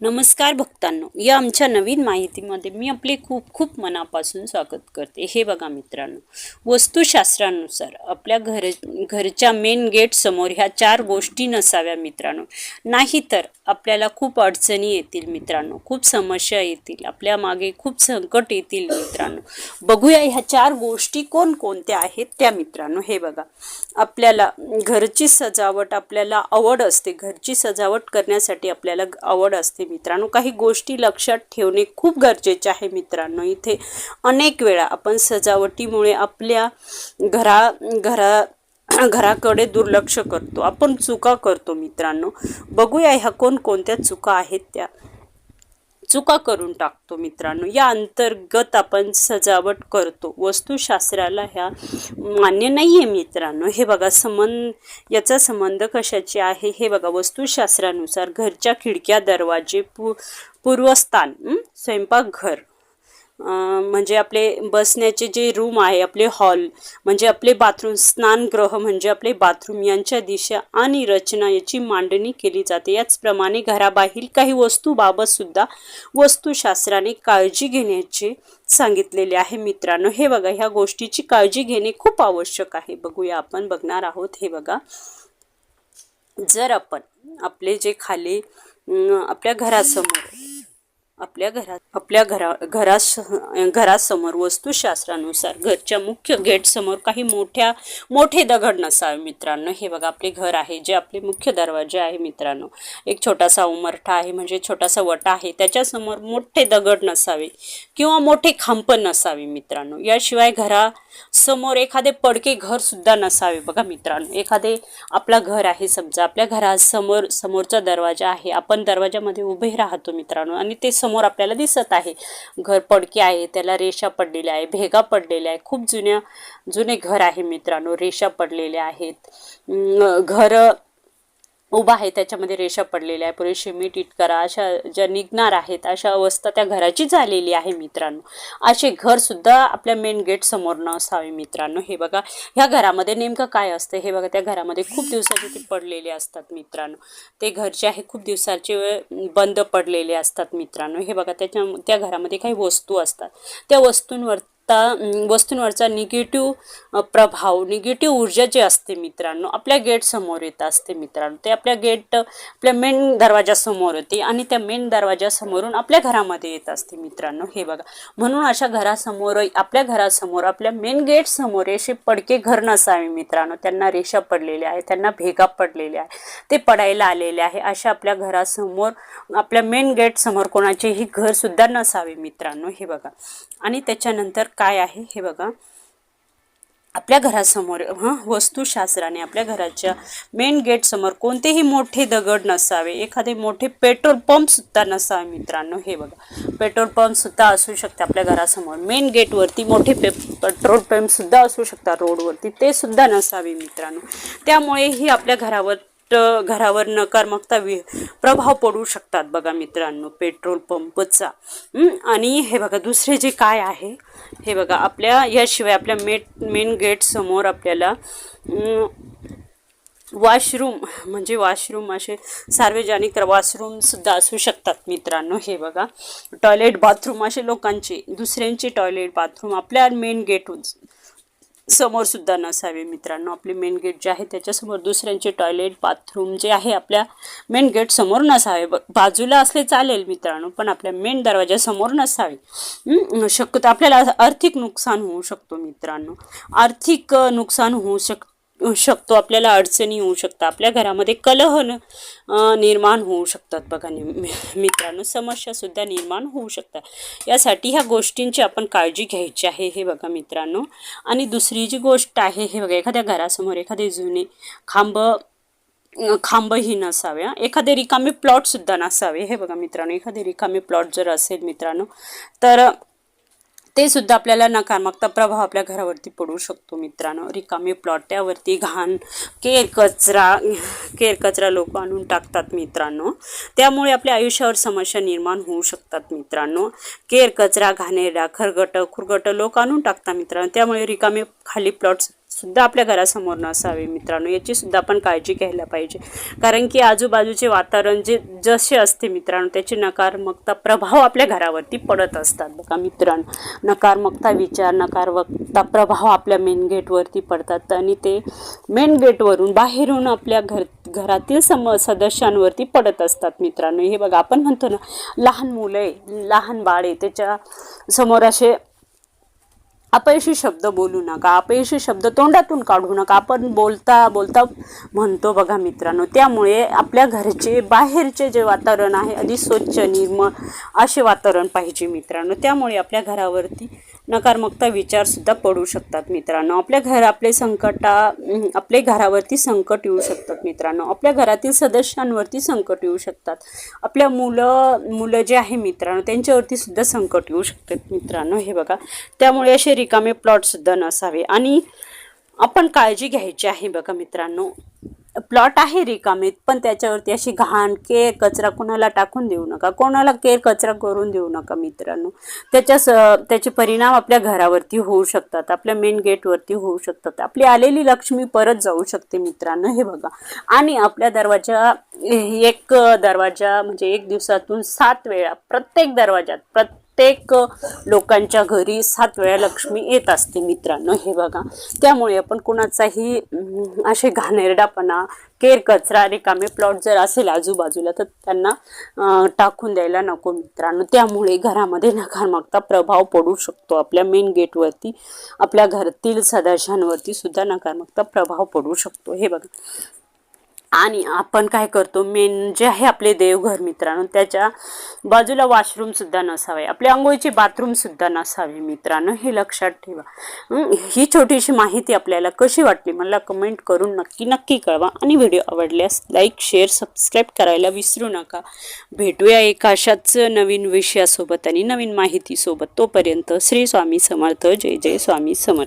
नमस्कार भक्तांनो या आमच्या नवीन माहितीमध्ये मी आपले खूप खूप मनापासून स्वागत करते. हे बघा मित्रांनो वस्तुशास्त्रानुसार आपल्या घर घरच्या मेन गेट समोर ह्या चार गोष्टी नसाव्या मित्रांनो. नाहीतर आपल्याला खूप अडचणी येतील मित्रांनो खूप समस्या येतील आपल्या मागे खूप संकट येतील मित्रांनो. बघूया ह्या चार गोष्टी कोणकोणत्या आहेत त्या मित्रांनो. हे बघा आपल्याला घरची सजावट आपल्याला आवड असते. घरची सजावट करण्यासाठी आपल्याला आवड असते असते मित्रांनो. काही गोष्टी लक्षात ठेवणे खूप गरजेचे आहे मित्रांनो. इथे अनेक वेळा आपण सजावटीमुळे आपल्या घरा घरा घराकडे दुर्लक्ष करतो. आपण चुका करतो मित्रांनो. बघूया ह्या कोणकोणत्या चुका आहेत त्या. चुका करून टाकतो मित्रांनो. या अंतर्गत आपण सजावट करतो. वस्तुशास्त्राला ह्या मान्य नाही आहे मित्रांनो. हे बघा संबंध याचा संबंध कशाचे आहे? हे बघा वस्तुशास्त्रानुसार घरच्या खिडक्या दरवाजे पू पूर्वस्थान स्वयंपाकघर. म्हणजे आपले बसण्याचे जे रूम आहे आपले हॉल म्हणजे आपले बाथरूम स्नानगृह म्हणजे आपले बाथरूम यांच्या दिशा आणि रचना याची मांडणी केली जाते. याचप्रमाणे घराबाहेर काही वस्तूबाबत सुद्धा वस्तुशास्त्राने काळजी घेण्याचे सांगितलेले आहे मित्रांनो. हे बघा ह्या गोष्टीची काळजी घेणे खूप आवश्यक आहे. बघूया आपण बघणार आहोत. हे बघा जर आपण आपले जे खाली आपल्या घरासमोर आपल्या घरात आपल्या घरा घरास घरासमोर वस्तुशास्त्रानुसार घरच्या मुख्य गेटसमोर काही मोठ्या मोठे दगड नसावे मित्रांनो. हे बघा आपले घर आहे जे आपले मुख्य दरवाजे आहे मित्रांनो. एक छोटासा उमरठा आहे म्हणजे छोटासा वटा आहे. त्याच्यासमोर मोठे दगड नसावे किंवा मोठे खांप नसावे मित्रांनो. याशिवाय घरासमोर एखादे पडके घर सुद्धा नसावे बघा मित्रांनो. एखादे आपला घर आहे समजा आपल्या घरासमोर समोरचा दरवाजा आहे. आपण दरवाजामध्ये उभे राहतो मित्रांनो. आणि ते समोर आपल्याला दिसत आहे. घर पडके आहे त्याला रेषा पडलेल्या आहे भेगा पडलेल्या आहे. खूप जुन्या जुने घर आहे मित्रांनो रेषा पडलेल्या आहेत. घर उभा आहे त्याच्यामध्ये रेषा पडलेल्या आहे पुढे सिमेंट इटकरा अशा ज्या निघणार आहेत अशा अवस्था त्या घराची झालेली आहे मित्रांनो. असे घरसुद्धा आपल्या मेन गेट समोर न असावे मित्रांनो. हे बघा ह्या घरामध्ये नेमकं काय असतं? हे बघा त्या घरामध्ये खूप दिवसाचे ते पडलेले असतात मित्रांनो. ते घर जे आहे खूप दिवसाचे बंद पडलेले असतात मित्रांनो. हे बघा त्याच्या त्या घरामध्ये काही वस्तू असतात. त्या वस्तूंवर त्या वस्तूंवरचा निगेटिव्ह प्रभाव निगेटिव्ह ऊर्जा जी असते मित्रांनो आपल्या गेटसमोर येत असते मित्रांनो. ते आपल्या गेट आपल्या मेन दरवाजासमोर येते आणि त्या मेन दरवाजासमोरून आपल्या घरामध्ये येत असते मित्रांनो. हे बघा म्हणून अशा घरासमोर आपल्या घरासमोर आपल्या मेन गेटसमोर असे पडके घर नसावे मित्रांनो. त्यांना रेषा पडलेल्या आहे त्यांना भेगा पडलेल्या आहे ते पडायला आलेले आहे. अशा आपल्या घरासमोर आपल्या मेन गेटसमोर कोणाचेही घरसुद्धा नसावे मित्रांनो. हे बघा. आणि त्याच्यानंतर काय आहे हे बघा. आपल्या घरासमोर हां वस्तुशास्त्राने आपल्या घराच्या मेन गेटसमोर कोणतेही मोठे दगड नसावे एखादे मोठे पेट्रोल पंप सुद्धा नसावे मित्रांनो. हे बघा. पेट्रोल पंप सुद्धा असू शकते आपल्या घरासमोर. मेन गेटवरती मोठे पे पेट्रोल पंप सुद्धा असू शकतात रोडवरती ते सुद्धा नसावे मित्रांनो. त्यामुळे ही आपल्या घरावर घरावर नकारात्मकता वि प्रभाव पडू शकतात बघा मित्रांनो पेट्रोल पंपचा. आणि हे बघा दुसरे जे काय आहे हे बघा आपल्या याशिवाय आपल्या मेट मेन गेट समोर आपल्याला वॉशरूम म्हणजे वॉशरूम असे सार्वजनिक वॉशरूमसुद्धा असू शकतात मित्रांनो हे बघा. टॉयलेट बाथरूम असे लोकांचे दुसऱ्यांचे टॉयलेट बाथरूम आपल्या मेन गेट समोर सुद्धा नसावे मित्रांनो. आपले मेन गेट जे आहे त्याच्यासमोर दुसऱ्यांचे टॉयलेट बाथरूम जे आहे आपल्या मेन गेट समोर नसावे. ब- बाजूला असले चालेल मित्रांनो पण आपल्या मेन दरवाजासमोर नसावे. शक्यतो आपल्याला आर्थिक नुकसान होऊ शकतो मित्रांनो. आर्थिक नुकसान होऊ शक शकतो. आपल्याला अडचणी होऊ शकतात. आपल्या घरामध्ये कलह निर्माण होऊ शकतात. बघा नि- मित्रांनो समस्यासुद्धा निर्माण होऊ शकतात. यासाठी ह्या गोष्टींची आपण काळजी घ्यायची आहे हे बघा मित्रांनो. आणि दुसरी जी गोष्ट आहे हे बघा एखाद्या घरासमोर एखादे जुने खांब खांबही नसावे एखादे रिकामे प्लॉटसुद्धा नसावे. हे बघा मित्रांनो एखादे रिकामे प्लॉट जर असेल मित्रांनो तर ते सुद्धा आपल्याला नकारात्मकता प्रभाव आपल्या घरावरती पडू शकतो मित्रांनो. रिकामे प्लॉट त्यावरती घाण केर कचरा केर कचरा लोक आणून टाकतात मित्रांनो. त्यामुळे आपल्या आयुष्यावर समस्या निर्माण होऊ शकतात मित्रांनो. केर कचरा घाणेरडा खरगट खुरगट लोक आणून टाकतात मित्रांनो. त्यामुळे रिकामे खाली प्लॉट्स सुद्धा आपल्या घरासमोर नसावे मित्रांनो. याची सुद्धा आपण काळजी घ्यायला पाहिजे. कारण की आजूबाजूचे वातावरण जे जसे असते मित्रांनो त्याची नकारात्मकता प्रभाव आपल्या घरावरती पडत असतात. बघा मित्रांनो नकारात्मकता विचार नकारात्मकता प्रभाव आपल्या मेन गेटवरती पडतात आणि ते मेन गेटवरून बाहेरून आपल्या घर घरातील सम सदस्यांवरती पडत असतात मित्रांनो. हे बघा आपण म्हणतो ना लहान मुलं आहे लहान बाळ आहे त्याच्यासमोर असे अपयशी शब्द बोलू नका अपयशी शब्द तोंडातून काढू नका. आपण बोलता बोलता म्हणतो बघा मित्रांनो त्यामुळे आपल्या घरचे बाहेरचे जे वातावरण आहे अधिक स्वच्छ निर्मळ असे वातावरण पाहिजे मित्रांनो. त्यामुळे आपल्या घरावरती नकारात्मकता विचारसुद्धा पडू शकतात मित्रांनो. आपल्या घर आपले संकटा आपले घरावरती संकट येऊ शकतात मित्रांनो. आपल्या घरातील सदस्यांवरती संकट येऊ शकतात. आपल्या मुलं मुलं जे आहे मित्रांनो त्यांच्यावरती सुद्धा संकट येऊ शकतात मित्रांनो. हे बघा. त्यामुळे असे रिकामे प्लॉटसुद्धा नसावे. आणि आपण काळजी घ्यायची आहे बघा मित्रांनो. प्लॉट आहे रिकामेत पण त्याच्यावरती अशी घाण केर कचरा कोणाला टाकून देऊ नका. कोणाला केर कचरा करून देऊ नका मित्रांनो. त्याच्या स त्याचे परिणाम आपल्या घरावरती होऊ शकतात आपल्या मेन गेटवरती होऊ शकतात. आपली आलेली लक्ष्मी परत जाऊ शकते मित्रांनो हे बघा. आणि आपल्या दरवाजा एक दरवाजा म्हणजे एक दिवसातून सात वेळा प्रत्येक दरवाजात प्रत्येक प्रत्येक लोकांच्या घरी सात वेळा लक्ष्मी येत असते मित्रांनो हे बघा. त्यामुळे आपण कुणाचाही असे घाणेरडापणा केर कचरा रिकामे प्लॉट जर असेल आजूबाजूला तर त्यांना टाकून द्यायला नको मित्रांनो. त्यामुळे घरामध्ये नकारात्मकता प्रभाव पडू शकतो. आपल्या मेन गेटवरती आपल्या घरातील सदस्यांवरती सुद्धा नकारात्मकता प्रभाव पडू शकतो. हे बघा. आणि आपण काय करतो मेन जे आहे आपले देवघर मित्रांनो त्याच्या बाजूला वॉशरूमसुद्धा नसावे. आपल्या आंघोळीचे बाथरूमसुद्धा नसावी नसावे मित्रांनो हे लक्षात ठेवा. ही छोटीशी माहिती आपल्याला कशी वाटली मला कमेंट करून नक्की नक्की कळवा. आणि व्हिडिओ आवडल्यास लाईक शेअर सबस्क्राईब करायला विसरू नका. भेटूया एका अशाच नवीन विषयासोबत आणि नवीन माहितीसोबत. तोपर्यंत श्री स्वामी समर्थ. जय जय स्वामी समर्थ.